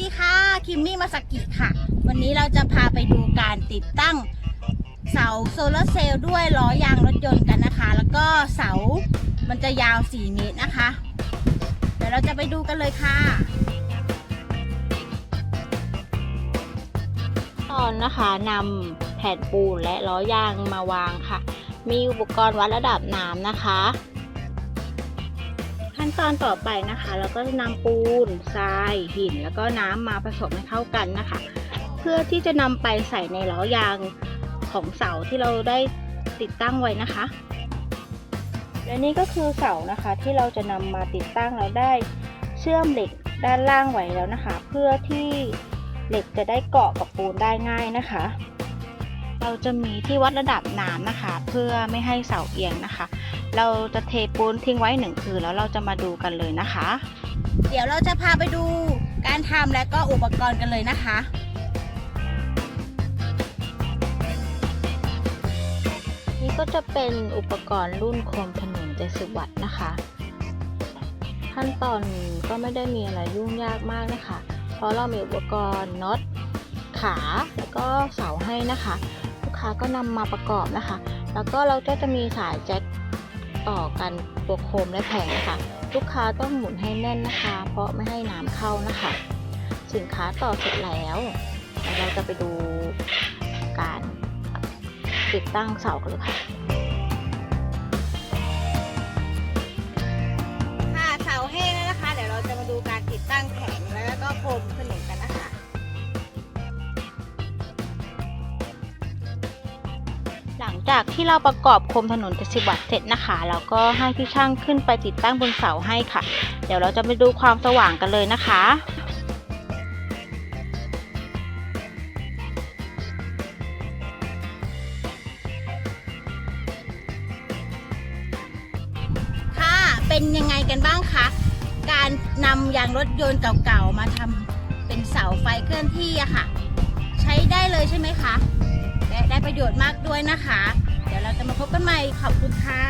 ดีค่ะ คิมมี่มาสกิค่ะ วันนี้เราจะพาไปดูการติดตั้งเสาโซลาร์เซลล์ด้วยล้อยางรถยนต์กันนะคะ แล้วก็เสามันจะยาว 4 เมตรนะคะ เดี๋ยวเราจะไปดูกันเลยค่ะ ตอนนะคะนำแผ่นปูนและล้อยางมาวางค่ะ มีอุปกรณ์วัดระดับน้ำนะคะ ขั้นตอนต่อไปนะคะ เราก็จะนำปูนทราย หิน แล้วก็น้ำมาผสมให้เข้ากันนะคะ เพื่อที่จะนำไปใส่ในล้อยางของเสาที่เราได้ติดตั้งไว้นะคะ และนี่ก็คือเสานะคะที่เราจะนำมาติดตั้งแล้วได้เชื่อมเหล็กด้านล่างไว้แล้วนะคะ เพื่อที่เหล็กจะได้เกาะกับปูนได้ง่ายนะคะ เราจะมีที่วัดระดับน้ำนะคะ เพื่อไม่ให้เสาเอียงนะคะ เราจะเทปูนทิ้งไว้หนึ่งคืนแล้วเราจะมาดูกันเลยนะคะ เดี๋ยวเราจะพาไปดูการทำและก็อุปกรณ์กันเลยนะคะนี่ก็จะเป็นอุปกรณ์รุ่นโคมถนน70วัตต์นะคะ ขั้นตอนก็ไม่ได้มีอะไรยุ่งยากมากนะคะ เพราะเรามีอุปกรณ์น็อตขาแล้วก็เสาให้นะคะ ลูกค้าก็นำมาประกอบนะคะ แล้วก็เราก็จะมีสายแจ็ค ต่อกันตัวโคมและแผงค่ะ ลูกค้าต้องหมุนให้แน่นนะคะ เพราะไม่ให้น้ำเข้านะคะ สินค้าต่อเสร็จแล้วเราจะไปดูการติดตั้งเสากันเลยค่ะ จากที่เราประกอบโคมถนน70วัตต์เสร็จนะคะแล้วก็ให้พี่ช่างขึ้นไปติดตั้งบนเสาให้ค่ะ เดี๋ยวเราจะไปดูความสว่างกันเลยนะคะค่ะเป็นยังไงกันบ้างคะ การนำยางรถยนต์เก่าๆ มาทำเป็นเสาไฟเคลื่อนที่อะค่ะ ใช้ได้เลยใช่ไหมคะ และได้ประโยชน์มากด้วยนะคะ เดี๋ยวเราจะมาพบกันใหม่ขอบคุณค่ะ